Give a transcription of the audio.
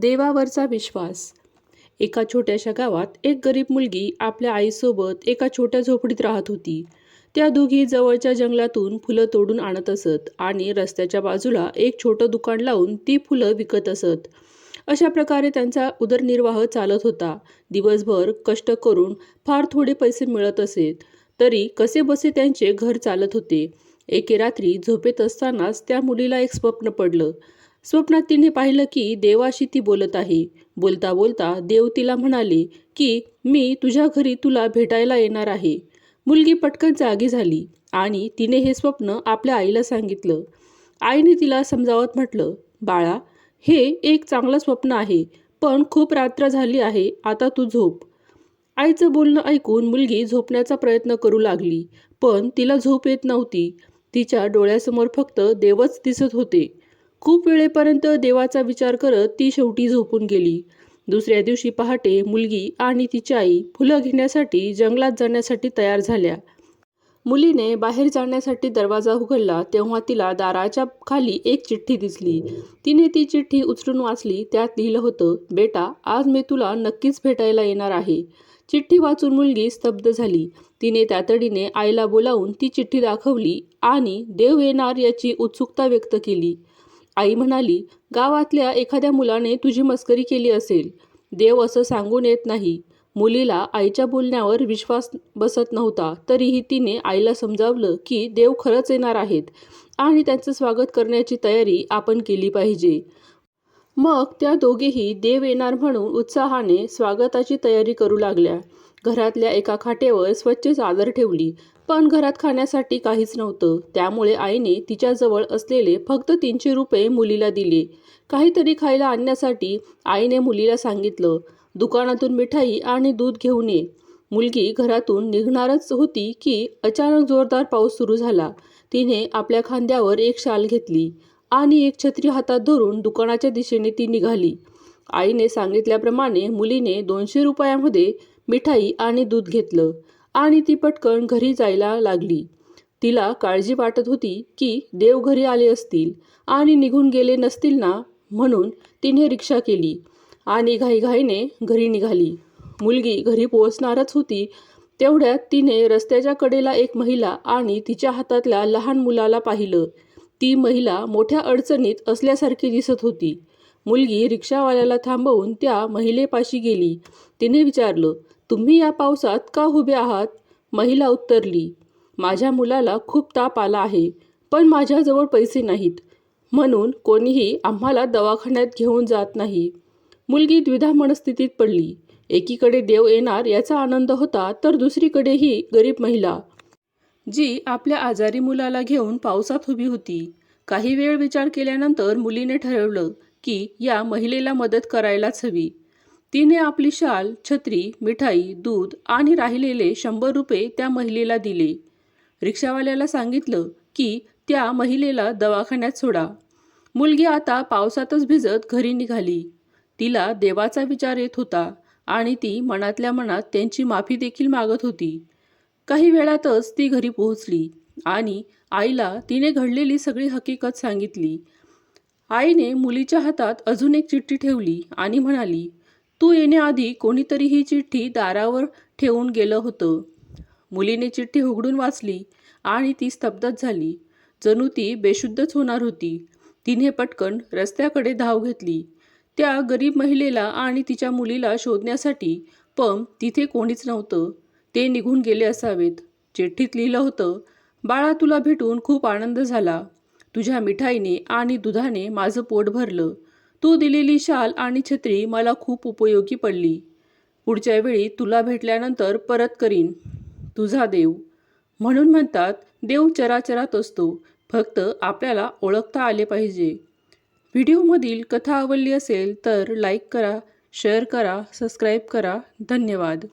देवावरचा विश्वास. एका छोट्याशा गावात एक गरीब मुलगी आपल्या आईसोबत एका छोट्या झोपडीत राहत होती. त्या दोघी जवळच्या जंगलातून फुलं तोडून आणत असत आणि रस्त्याच्या बाजूला एक छोटं दुकान लावून ती फुलं विकत असत. अशा प्रकारे त्यांचा उदरनिर्वाह चालत होता. दिवसभर कष्ट करून फार थोडे पैसे मिळत असेत तरी कसे बसे त्यांचे घर चालत होते. एके रात्री झोपेत असतानाच त्या मुलीला एक स्वप्न पडलं. स्वप्नात तिने पाहिलं की देवाशी ती बोलत आहे. बोलता बोलता देव तिला म्हणाले की मी तुझ्या घरी तुला भेटायला येणार आहे. मुलगी पटकन जागी झाली आणि तिने हे स्वप्न आपल्या आईला सांगितलं. आईने तिला समजावत म्हटलं बाळा हे एक चांगलं स्वप्न आहे पण खूप रात्र झाली आहे आता तू झोप. आईचं बोलणं ऐकून मुलगी झोपण्याचा प्रयत्न करू लागली पण तिला झोप येत नव्हती. तिच्या डोळ्यासमोर फक्त देवच दिसत होते. खूप वेळेपर्यंत देवाचा विचार करत ती शेवटी झोपून गेली. दुसऱ्या दिवशी पहाटे मुलगी आणि तिची आई फुलं घेण्यासाठी जंगलात जाण्यासाठी तयार झाल्या. मुलीने बाहेर जाण्यासाठी दरवाजा उघडला तेव्हा तिला दाराच्या खाली एक चिठ्ठी दिसली. तिने ती चिठ्ठी उचलून वाचली त्यात लिहिलं होतं बेटा आज मी तुला नक्कीच भेटायला येणार आहे. चिठ्ठी वाचून मुलगी स्तब्ध झाली. तिने तातडीने आईला बोलावून ती चिठ्ठी दाखवली आणि देव येणार याची उत्सुकता व्यक्त केली. आई म्हणाली गावातल्या एखाद्या मुलाने तुझी मस्करी केली असेल. देव असं सांगून येत नाही. मुलीला आईच्या बोलण्यावर विश्वास बसत नव्हता तरीही तिने आईला समजावलं की देव खरंच येणार आहेत आणि त्यांचं स्वागत करण्याची तयारी आपण केली पाहिजे. मग त्या दोघेही देव येणार म्हणून उत्साहाने स्वागताची तयारी करू लागल्या. घरातल्या एका खाटेवर स्वच्छ चादर ठेवली. पण घरात खाण्यासाठी काहीच नव्हतं. त्यामुळे आईने तिच्याजवळ असलेले फक्त तीनशे रुपये मुलीला दिले. काहीतरी खायला आणण्यासाठी आईने मुलीला सांगितलं दुकानातून मिठाई आणि दूध घेऊन ये. मुलगी घरातून निघणारच होती की अचानक जोरदार पाऊस सुरू झाला. तिने आपल्या खांद्यावर एक शाल घेतली आणि एक छत्री हातात धरून दुकानाच्या दिशेने ती निघाली. आईने सांगितल्याप्रमाणे मुलीने दोनशे रुपयामध्ये मिठाई आणि दूध घेतलं. आणि ती पटकन घरी जायला लागली. तिला काळजी वाटत होती की देव घरी आले असतील आणि निघून गेले नसतील ना म्हणून तिने रिक्षा केली आणि घाईघाईने घरी निघाली. मुलगी घरी पोहोचणारच होती तेवढ्यात तिने रस्त्याच्या कडेला एक महिला आणि तिच्या हातातल्या लहान मुलाला पाहिलं. ती महिला मोठ्या अडचणीत असल्यासारखी दिसत होती. मुलगी रिक्षावाल्याला थांबवून त्या महिलेपाशी गेली. तिने विचारलं तुम्ही या पावसात का उभे आहात? महिला उत्तरली माझ्या मुलाला खूप ताप आला आहे पण माझ्याजवळ पैसे नाहीत. म्हणून कोणीही आम्हाला दवाखान्यात घेऊन जात नाही. मुलगी द्विधा मनस्थितीत पडली. एकीकडे देव येणार याचा आनंद होता तर दुसरीकडे ही गरीब महिला जी आपल्या आजारी मुलाला घेऊन पावसात उभी होती. काही वेळ विचार केल्यानंतर मुलीने ठरवलं की या महिलेला मदत करायलाच हवी. तिने आपली शाल छत्री मिठाई दूध आणि राहिलेले शंभर रुपये त्या महिलेला दिले. रिक्षावाल्याला सांगितलं की त्या महिलेला दवाखान्यात सोडा. मुलगी आता पावसातच भिजत घरी निघाली. तिला देवाचा विचार येत होता आणि ती मनातल्या मनात त्यांची माफी देखील मागत होती. काही वेळातच ती घरी पोहोचली आणि आईला तिने घडलेली सगळी हकीकत सांगितली. आईने मुलीच्या हातात अजून एक चिठ्ठी ठेवली आणि म्हणाली तू येण्याआधी कोणीतरी ही चिठ्ठी दारावर ठेवून गेलं होतं. मुलीने चिठ्ठी उघडून वाचली आणि ती स्तब्धच झाली. जणू ती बेशुद्धच होणार होती. तिने पटकन रस्त्याकडे धाव घेतली. त्या गरीब महिलेला आणि तिच्या मुलीला शोधण्यासाठी पण तिथे कोणीच नव्हतं. ते निघून गेले असावेत. चिठ्ठीत लिहिलं होतं बाळा तुला भेटून खूप आनंद झाला. तुझ्या मिठाईने आणि दुधाने माझं पोट भरलं. तू दिलेली शाल आणि छत्री मला खूप उपयोगी पडली. पुढच्या वेळी तुला भेटल्यानंतर परत करीन. तुझा देव. म्हणून म्हणतात देव चराचरात असतो. फक्त आपल्याला ओळखता आले पाहिजे. व्हिडिओमधील कथा आवडली असेल तर लाईक करा शेअर करा सबस्क्राईब करा. धन्यवाद.